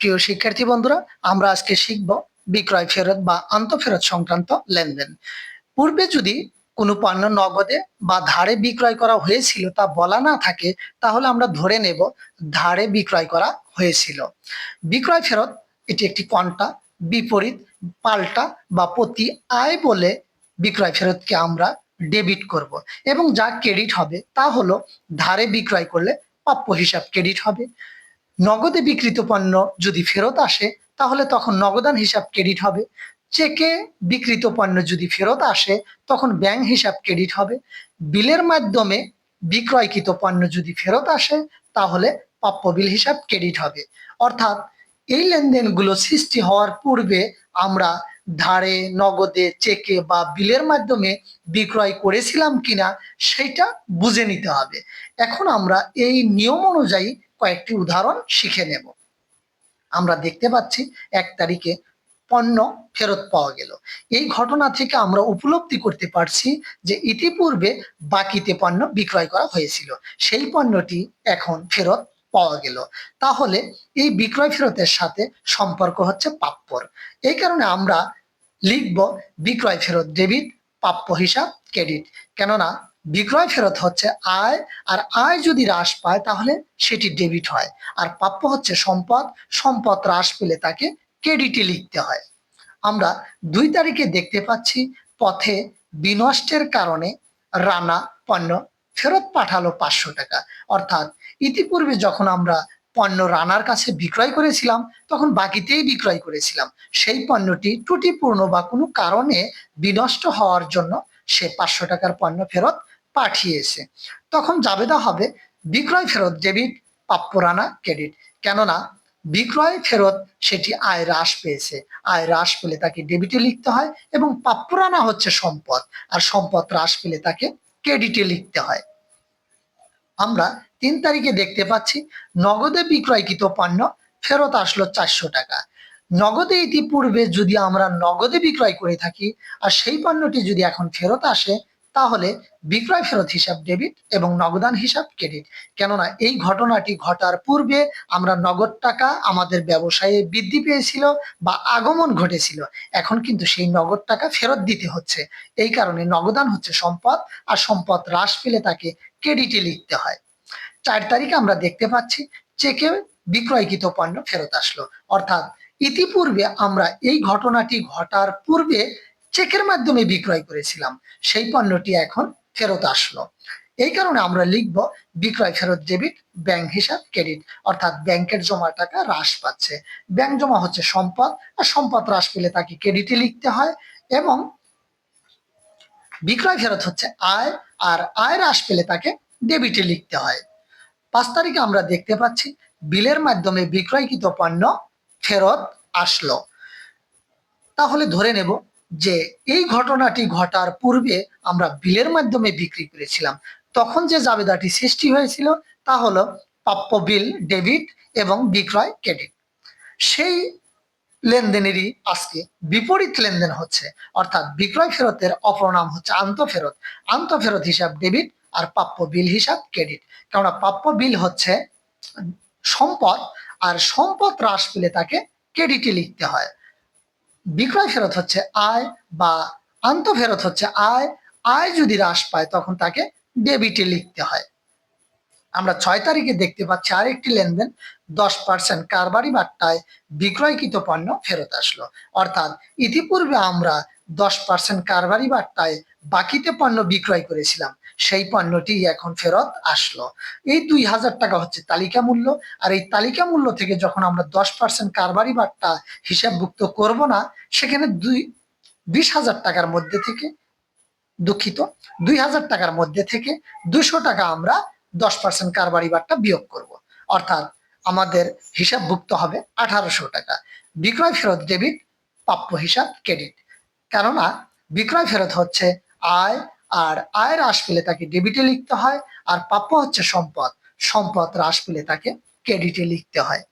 প্রিয় শিক্ষার্থী বন্ধুরা, আমরা আজকে শিখব বিক্রয় ফেরত বা আন্তঃফেরত সংক্রান্ত লেনদেন। পূর্বে যদি কোনো পণ্য নগদে বা ধারে বিক্রয় করা হয়েছিল তা বলা না থাকে, তাহলে আমরা ধরে নেব ধারে বিক্রয় করা হয়েছিল। বিক্রয় ফেরত এটি একটি কন্টা বিপরীত, পাল্টা বা প্রতি আয় বলে বিক্রয় ফেরতকে আমরা ডেবিট করব এবং যা ক্রেডিট হবে তা হলো ধারে বিক্রয় করলে প্রাপ্য হিসাব ক্রেডিট হবে। নগদে বিক্রিত পণ্য যদি ফেরত আসে, তাহলে তখন নগদান হিসাব ক্রেডিট হবে। চেকে বিক্রিত পণ্য যদি ফেরত আসে, তখন ব্যাংক হিসাব ক্রেডিট হবে। বিলের মাধ্যমে বিক্রয়কৃত পণ্য যদি ফেরত আসে, তাহলে প্রাপ্য বিল হিসাব ক্রেডিট হবে। অর্থাৎ এই লেনদেনগুলো সৃষ্টি হওয়ার পূর্বে আমরা ধারে, নগদে, চেকে বা বিলের মাধ্যমে বিক্রয় করেছিলাম কিনা সেটা বুঝে নিতে হবে। এখন আমরা এই নিয়ম অনুযায়ী কয়েকটি উদাহরণ শিখে নেব। আমরা দেখতে পাচ্ছি এক তারিখে পণ্য ফেরত পাওয়া গেল। এই ঘটনা থেকে আমরা উপলব্ধি করতে পারছি যে ইতিপূর্বে বাকিতে পণ্য বিক্রয় করা হয়েছিল। সেই পণ্যটি এখন ফেরত পাওয়া গেল। তাহলে এই বিক্রয় ফেরতের সাথে সম্পর্ক হচ্ছে প্রাপ্যর এই কারণে আমরা লিখব বিক্রয় ফেরত ডেবিট প্রাপ্য হিসাব, ক্রেডিট। কেননা বিক্রয় ফেরত হচ্ছে আয়, আর আয় যদি হ্রাস পায় তাহলে সেটি ডেবিট হয়। আর প্রাপ্য হচ্ছে সম্পদ সম্পদ হ্রাস পেলে তাকে ক্রেডিটে লিখতে হয়। আমরা দুই তারিখে দেখতে পাচ্ছি পথে বিনষ্টের কারণে রানা পণ্য ফেরত পাঠালো পাঁচশো টাকা। অর্থাৎ ইতিপূর্বে যখন আমরা পণ্য রানার কাছে বিক্রয় করেছিলাম, তখন বাকিতেই বিক্রয় করেছিলাম। সেই পণ্যটি ত্রুটিপূর্ণ বা কোনো কারণে বিনষ্ট হওয়ার জন্য সে পাঁচশো টাকার পণ্য ফেরত পাঠিয়েছে। তখন জাবেদা হবে, বিক্রয় ফেরত ডেবিট, প্রাপ্য রানা, ক্রেডিট। কেননা, বিক্রয় ফেরত সেটি আয় হ্রাস পেয়েছে। আয় হ্রাস পেলে তাকে ডেবিটে লিখতে হয় এবং প্রাপ্য রানা হচ্ছে সম্পদ। আর সম্পদ হ্রাস পেলে তাকে ক্রেডিটে লিখতে হয়। আমরা তিন তারিখে দেখতে পাচ্ছি, নগদে বিক্রয়কৃত পণ্য ফেরত আসলো চারশো টাকা। নগদে ইতিপূর্বে যদি আমরা নগদে বিক্রয় করে থাকি, আর সেই পণ্যটি যদি এখন ফেরত আসে তাহলে বিক্রয় ফেরত হিসাব ডেবিট এবং নগদান হিসাব ক্রেডিট। কেননা এই ঘটনাটি ঘটার পূর্বে আমরা নগদ টাকা আমাদের ব্যবসায়ে বৃদ্ধি পেয়েছিল বা আগমন ঘটেছিল। এখন কিন্তু সেই নগদ টাকা ফেরত দিতে হচ্ছে। এই কারণে নগদান হচ্ছে সম্পদ আর সম্পদ হ্রাস পেলে তাকে ক্রেডিটে লিখতে হয়। চার তারিখে আমরা দেখতে পাচ্ছি চেকে বিক্রয়কৃত পণ্য ফেরত আসলো। অর্থাৎ ইতিপূর্বে আমরা এই ঘটনাটি ঘটার পূর্বে চেকের মাধ্যমে বিক্রয় করেছিলাম। সেই পণ্যটি এখন ফেরত আসলো। এই কারণে আমরা লিখব, বিক্রয় ফেরত ডেবিট, ব্যাংক হিসাব, ক্রেডিট। অর্থাৎ ব্যাংকের জমা টাকা হ্রাস পাচ্ছে। ব্যাংক জমা হচ্ছে সম্পদ, আর সম্পদ হ্রাস পেলে তাকে ক্রেডিটে লিখতে হয় এবং বিক্রয় ফেরত হচ্ছে আয়, আর আয় হ্রাস পেলে তাকে ডেবিটে লিখতে হয়। পাঁচ তারিখে আমরা দেখতে পাচ্ছি, বিলের মাধ্যমে বিক্রয়কৃত পণ্য ফেরত আসলো। তাহলে ধরে নেব যে এই ঘটনাটি ঘটার পূর্বে আমরা বিলের মাধ্যমে বিক্রি করেছিলাম। তখন যে জাবেদাটি সৃষ্টি হয়েছিল তা হলো প্রাপ্য বিল, ডেবিট এবং বিক্রয় ক্রেডিট। সেই লেনদেনেরই আজকে বিপরীত লেনদেন হচ্ছে। অর্থাৎ বিক্রয় ফেরতের অপর নাম হচ্ছে আন্তঃফেরত আন্তঃফেরত হিসাব ডেবিট আর প্রাপ্য বিল হিসাব ক্রেডিট। কেননা প্রাপ্য বিল হচ্ছে সম্পদ, আর সম্পদ হ্রাস পেলে তাকে ক্রেডিটে লিখতে হয়। বিক্রয় ফেরত হচ্ছে আয় বা আন্ত ফেরত হচ্ছে আয়। আয় যদি হ্রাস পায়, তখন তাকে ডেবিটে লিখতে হয়। আমরা ছয় তারিখে দেখতে পাচ্ছি আরেকটি লেনদেন। দশ পার্সেন্ট কারবারি বাট্টায় বিক্রয়কৃত পণ্য ফেরত আসলো। অর্থাৎ ইতিপূর্বে আমরা দশ পার্সেন্ট কারবারি বার্তায় বাকিতে পণ্য বিক্রয় করেছিলাম। সেই পণ্যটি এখন ফেরত আসলো। এই দুই হাজার টাকা হচ্ছে তালিকা মূল্য। আর এই তালিকা মূল্য থেকে যখন আমরা দশ পার্সেন্ট কারবারি বার্তা হিসাবভুক্ত করব না, সেখানে দুই, বিশ হাজার টাকার মধ্যে থেকে দুঃখিত, দুই হাজার টাকার মধ্যে থেকে দুশো টাকা আমরা দশ পার্সেন্ট কারবারি বাট্টা বিয়োগ করব। অর্থাৎ আমাদের হিসাবভুক্ত হবে আঠারোশো টাকা। বিক্রয় ফেরত ডেবিট, প্রাপ্য হিসাব, ক্রেডিট। কেননা বিক্রয় ফেরত হচ্ছে আয় আর আয় হ্রাস পেলে তাকে ডেবিটে লিখতে হয়, আর প্রাপ্য হচ্ছে সম্পদ। সম্পদ হ্রাস পেলে তাকে ক্রেডিটে লিখতে হয়।